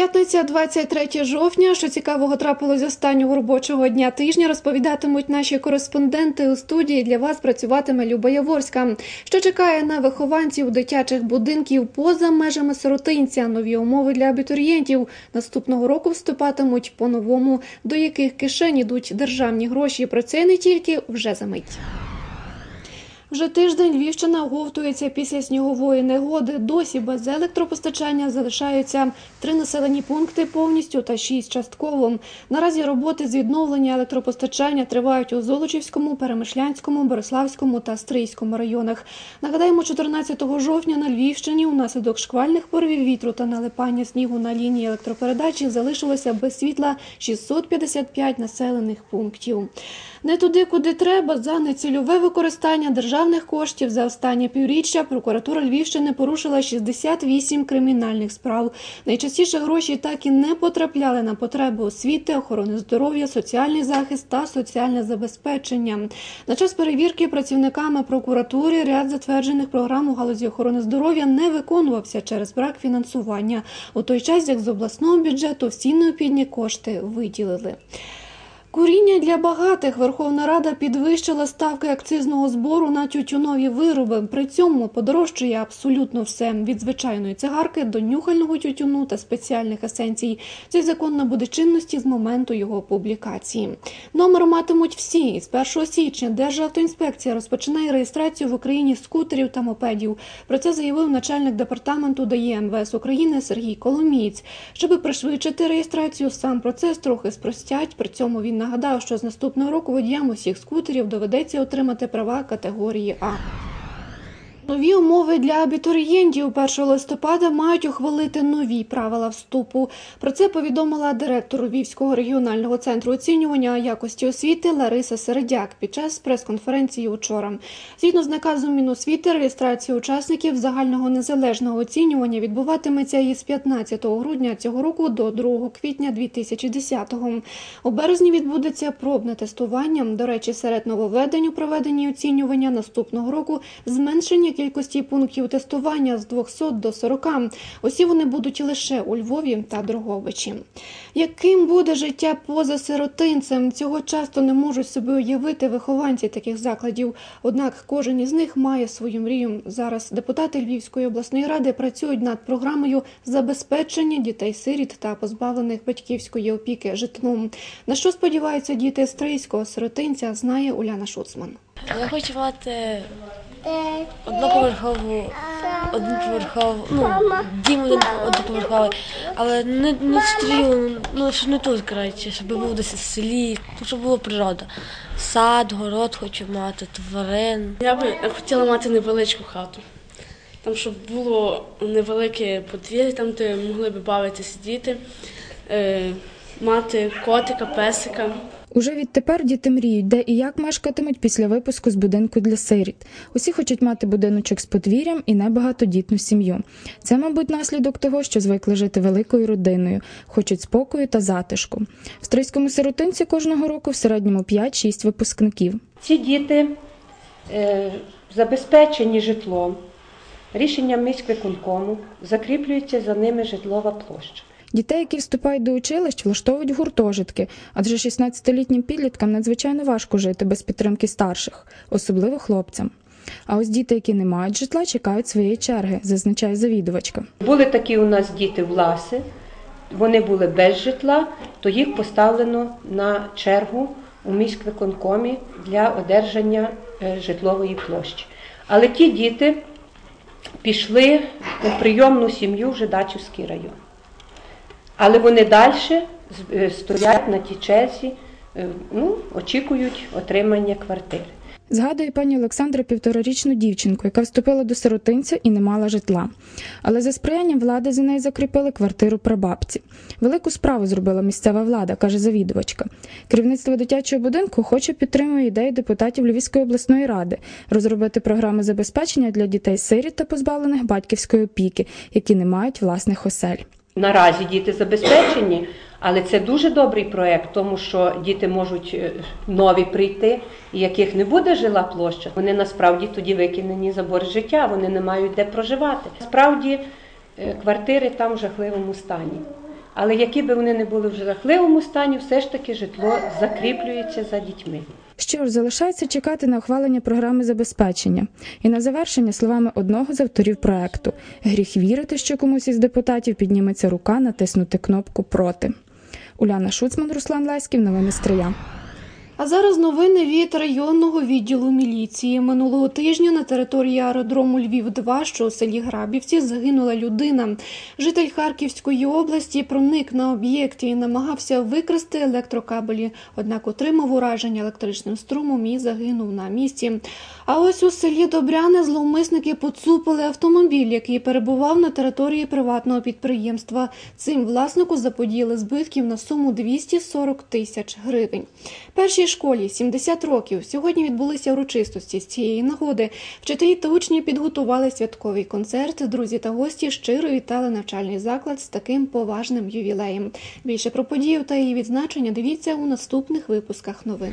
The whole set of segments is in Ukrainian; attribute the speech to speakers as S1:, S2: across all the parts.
S1: П'ятниця, 23 жовтня. Що цікавого трапилось останнього робочого дня тижня, розповідатимуть наші кореспонденти у студії. Для вас працюватиме Люба Яворська. Що чекає на вихованців дитячих будинків поза межами сиротинця? Нові умови для абітурієнтів наступного року вступатимуть по-новому, до яких кишень ідуть державні гроші. Про це не тільки вже за мить. Вже тиждень Львівщина оговтується після снігової негоди. Досі без електропостачання залишаються три населені пункти повністю та шість частково. Наразі роботи з відновлення електропостачання тривають у Золочівському, Перемишлянському, Бориславському та Стрийському районах. Нагадаємо, 14 жовтня на Львівщині унаслідок шквальних поривів вітру та налипання снігу на лінії електропередачі залишилося без світла 655 населених пунктів. Не туди, куди треба, за нецільове використання державних коштів за останнє півріччя прокуратура Львівщини порушила 68 кримінальних справ. Найчастіше гроші так і не потрапляли на потреби освіти, охорони здоров'я, соціальний захист та соціальне забезпечення. На час перевірки працівниками прокуратури ряд затверджених програм у галузі охорони здоров'я не виконувався через брак фінансування. У той час, як з обласного бюджету всі необхідні кошти виділили. Куріння для багатих Верховна Рада підвищила ставки акцизного збору на тютюнові вироби. При цьому подорожчує абсолютно все від звичайної цигарки до нюхального тютюну та спеціальних есенцій. Цей закон набуде чинності з моменту його публікації. Номер матимуть всі. З 1 січня Державтоінспекція розпочинає реєстрацію в Україні скутерів та мопедів. Про це заявив начальник департаменту ДАЄ МВС України Сергій Коломієць. Щоби пришвидшити реєстрацію, сам процес трохи спростять. При цьому він нагадав, що з наступного року водіям усіх скутерів доведеться отримати права категорії А. Нові умови для абітурієнтів 1 листопада мають ухвалити нові правила вступу. Про це повідомила директор Львівського регіонального центру оцінювання якості освіти Лариса Середяк під час прес-конференції учора. Згідно з наказом Міносвіти, реєстрація учасників загального незалежного оцінювання відбуватиметься із 15 грудня цього року до 2 квітня 2010-го. У березні відбудеться пробне тестування. До речі, серед нововведень у проведенні оцінювання наступного року зменшення кількості пунктів тестування з 200 до 40. Усі вони будуть лише у Львові та Дрогобичі. Яким буде життя поза сиротинцем? Цього часто не можуть собі уявити вихованці таких закладів. Однак кожен із них має свою мрію. Зараз депутати Львівської обласної ради працюють над програмою забезпечення дітей-сиріт та позбавлених батьківської опіки житлом. На що сподіваються діти стрийського сиротинця, знає Уляна Шуцман.
S2: Я хочу мати одноповерхову, одноповерхову, ну, дім один одноповерховий, але не, не в ну, що не тут, коротше, щоб був десь в селі, щоб була природа. Сад, город хочу мати, тварин.
S3: Я би хотіла мати невеличку хату. Там, щоб було невелике подвір'я, там де могли б бавитися діти, е, мати котика, песика.
S4: Уже відтепер діти мріють, де і як мешкатимуть після випуску з будинку для сиріт. Усі хочуть мати будиночок з подвір'ям і небагатодітну сім'ю. Це, мабуть, наслідок того, що звикли жити великою родиною, хочуть спокою та затишку. В стрийському сиротинці кожного року в середньому 5-6 випускників.
S5: Ці діти е, забезпечені житлом. Рішенням міськвиконкому закріплюється за ними житлова площа.
S4: Дітей, які вступають до училищ, влаштовують гуртожитки, адже 16-літнім підліткам надзвичайно важко жити без підтримки старших, особливо хлопцям. А ось діти, які не мають житла, чекають своєї черги, зазначає завідувачка.
S5: Були такі у нас діти власи, вони були без житла, то їх поставлено на чергу у міськвиконкомі для одержання е, житлової площі. Але ті діти пішли у прийомну сім'ю в Жидачівський район. Але вони далі е, стоять на тій черзі, е, ну, очікують отримання квартири.
S4: Згадує пані Олександра півторарічну дівчинку, яка вступила до сиротинця і не мала житла. Але за сприянням влади за нею закріпили квартиру прабабці. Велику справу зробила місцева влада, каже завідувачка. Керівництво дитячого будинку хоче підтримує ідею депутатів Львівської обласної ради розробити програми забезпечення для дітей сиріт та позбавлених батьківської опіки, які не мають власних осель.
S5: Наразі діти забезпечені, але це дуже добрий проєкт, тому що діти можуть е, нові прийти, і яких не буде жила площа, вони насправді тоді викинені за борг життя, вони не мають де проживати. Справді е, квартири там в жахливому стані. Але які би вони не були в жахливому стані, все ж таки житло закріплюється за дітьми.
S4: Що ж, залишається чекати на ухвалення програми забезпечення. І на завершення словами одного з авторів проекту: гріх вірити, що комусь із депутатів підніметься рука натиснути кнопку проти. Уляна Шуцман, Руслан Леськів, новини Стрия.
S1: А зараз новини від районного відділу міліції. Минулого тижня на території аеродрому Львів 2 що у селі Грабівці, загинула людина. Житель Харківської області проник на об'єкті і намагався викрасти електрокабелі, однак отримав ураження електричним струмом і загинув на місці. А ось у селі Добряне зловмисники поцупили автомобіль, який перебував на території приватного підприємства. Цим власнику заподіяли збитків на суму 240 тисяч гривень. Першій школі 70 років. Сьогодні відбулися урочистості з цієї нагоди. Вчителі та учні підготували святковий концерт. Друзі та гості щиро вітали навчальний заклад з таким поважним ювілеєм. Більше про подію та її відзначення дивіться у наступних випусках новин.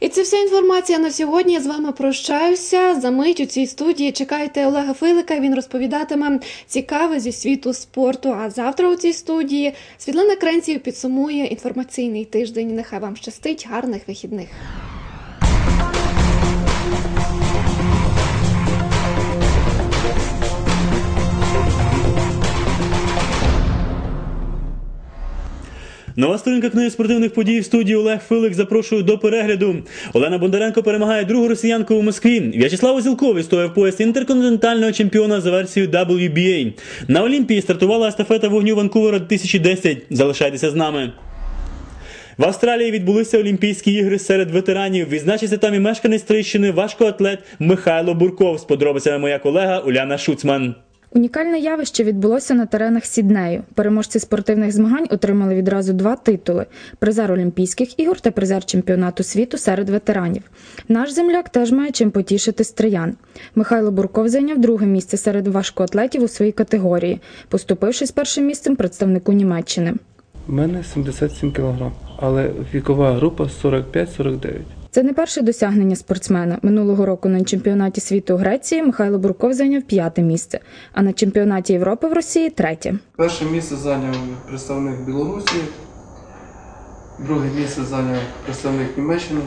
S1: І це вся інформація на сьогодні. Я з вами прощаюся. За мить у цій студії чекайте Олега Филика. Він розповідатиме цікаве зі світу спорту. А завтра у цій студії Світлана Кренців підсумує інформаційний тиждень. Нехай вам щастить, гарних вихідних.
S6: Нова сторінка книги спортивних подій в студії Олег Филик запрошую до перегляду. Олена Бондаренко перемагає другу росіянку у Москві. В'ячеслав Озілков стояв пояс інтерконтинентального чемпіона за версією WBA. На Олімпії стартувала естафета вогню Ванкувера 2010. Залишайтеся з нами. В Австралії відбулися Олімпійські ігри серед ветеранів. Відзначився там і мешканець Трищини, важкоатлет Михайло Бурков. З подробицями моя колега Уляна Шуцман.
S4: Унікальне явище відбулося на теренах Сіднею. Переможці спортивних змагань отримали відразу два титули: призер Олімпійських ігор та призер чемпіонату світу серед ветеранів. Наш земляк теж має чим потішити стриян. Михайло Бурков зайняв друге місце серед важкоатлетів у своїй категорії, поступившись першим місцем представнику Німеччини.
S7: У мене 77 кг, але вікова група 45-49.
S4: Це не перше досягнення спортсмена. Минулого року на чемпіонаті світу у Греції Михайло Бурков зайняв п'яте місце, а на чемпіонаті Європи в Росії третє.
S7: Перше місце зайняв представник Білорусі, друге місце зайняв представник Німеччини,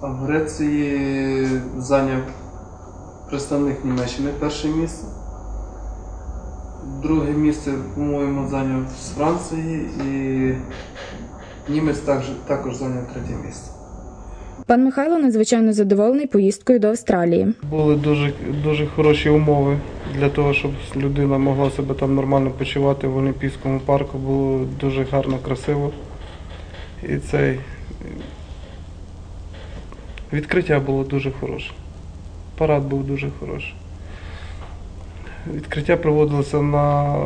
S7: а в Греції зайняв представник Німеччини перше місце. Друге місце, по-моєму, зайняв з Франції і німець також, також зайняв третє місце.
S4: Пан Михайло надзвичайно задоволений поїздкою до Австралії.
S7: Були дуже, дуже хороші умови для того, щоб людина могла себе там нормально почувати в Олімпійському парку. Було дуже гарно, красиво. І цей відкриття було дуже хороше. Парад був дуже хороший. Відкриття проводилося на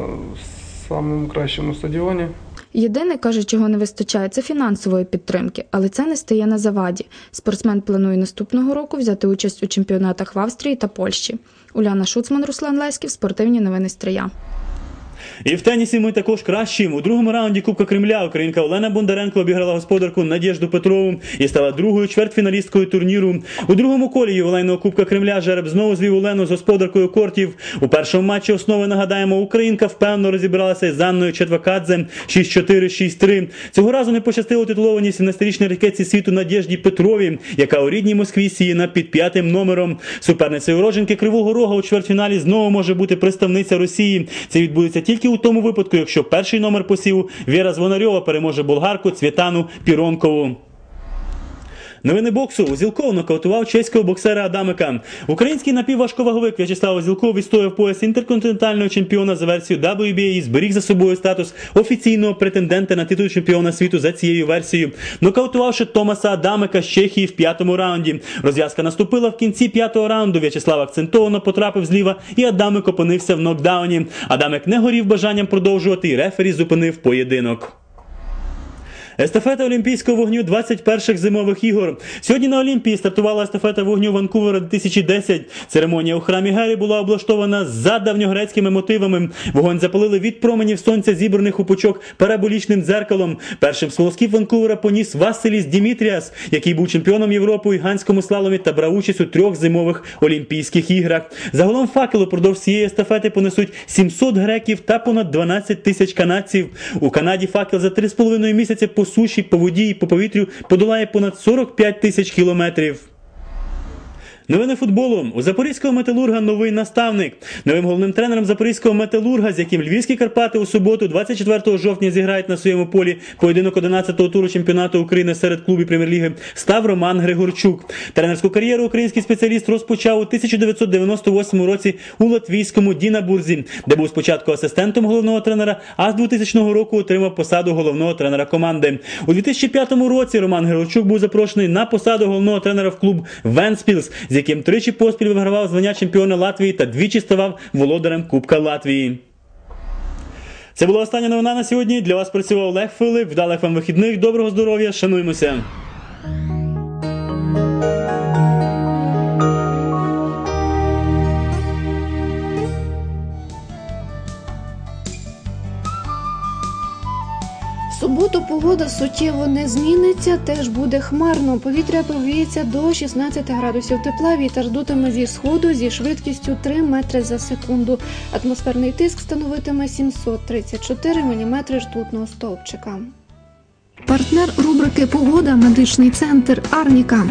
S7: самому кращому стадіоні.
S4: Єдине, каже, чого не вистачає, це фінансової підтримки, але це не стає на заваді. Спортсмен планує наступного року взяти участь у чемпіонатах в Австрії та Польщі. Уляна Шуцман, Руслан Леськів, спортивні новини Стрия.
S6: І в тенісі ми також кращі. У другому раунді Кубка Кремля українка Олена Бондаренко обіграла господарку Надєжду Петрову і стала другою чвертьфіналісткою турніру. У другому колі ювілейного Кубка Кремля жереб знову звів Олену з господаркою кортів. У першому матчі основи нагадаємо, Українка впевнено розібралася з Анною Четвакадзе 6-4, 6-3. Цього разу не пощастило титулованій 17-річній ракетці світу Надєжді Петрові, яка у рідній Москві сіяна під п'ятим номером. Суперницею уродженки Кривого Рога у чвертьфіналі знову може бути представниця Росії. Це відбудеться тільки у тому випадку, якщо перший номер посіву Віра Звонарьова переможе болгарку Цвітану Піронкову. Новини боксу Узілков нокаутував чеського боксера Адамика. Український напівважковаговик В'ячеслав Узілков відстояв пояс інтерконтинентального чемпіона за версією WBA і зберіг за собою статус офіційного претендента на титул чемпіона світу за цією версією, нокаутувавши Томаса Адамика з Чехії в п'ятому раунді. Розв'язка наступила в кінці п'ятого раунду. В'ячеслав акцентовано потрапив зліва, і Адамик опинився в нокдауні. Адамик не горів бажанням продовжувати, і рефері зупинив поєдинок. Естафета Олімпійського вогню 21-х зимових ігор. Сьогодні на Олімпії стартувала естафета вогню Ванкувера 2010. Церемонія у храмі Гері була облаштована за давньогрецькими мотивами. Вогонь запалили від променів сонця, зібраних у пучок параболічним дзеркалом. Першим смолоскіп Ванкувера поніс Василіс Дімітріас, який був чемпіоном Європи у гігантському слаломі та брав участь у трьох зимових Олімпійських іграх. Загалом факел упродовж цієї естафети понесуть 700 греків та понад 12 тисяч канадців. У Канаді факел за 3,5 місяці по суші, по воді і по повітрю подолає понад 45 тисяч кілометрів. Новини футболу у запорізького металурга новий наставник. Новим головним тренером запорізького металурга, з яким львівські Карпати у суботу, 24 жовтня, зіграють на своєму полі поєдинок 11-го туру чемпіонату України серед клубів прем'єр-ліги, став Роман Григорчук. Тренерську кар'єру український спеціаліст розпочав у 1998 році у латвійському Дінабурзі, де був спочатку асистентом головного тренера, а з 2000 року отримав посаду головного тренера команди. У 2005 році Роман Григорчук був запрошений на посаду головного тренера в клуб Венспілс, яким тричі поспіль вигравав звання чемпіона Латвії та двічі ставав володарем Кубка Латвії. Це була остання новина на сьогодні. Для вас працював Олег Филип. Вдалих вам вихідних, доброго здоров'я, шануймося.
S1: Погода суттєво не зміниться, теж буде хмарно. Повітря повіється до 16 градусів тепла. Вітер дутиме зі сходу зі швидкістю 3 метри за секунду. Атмосферний тиск становитиме 734 міліметри ртутного стовпчика. Партнер рубрики Погода медичний центр Арніка.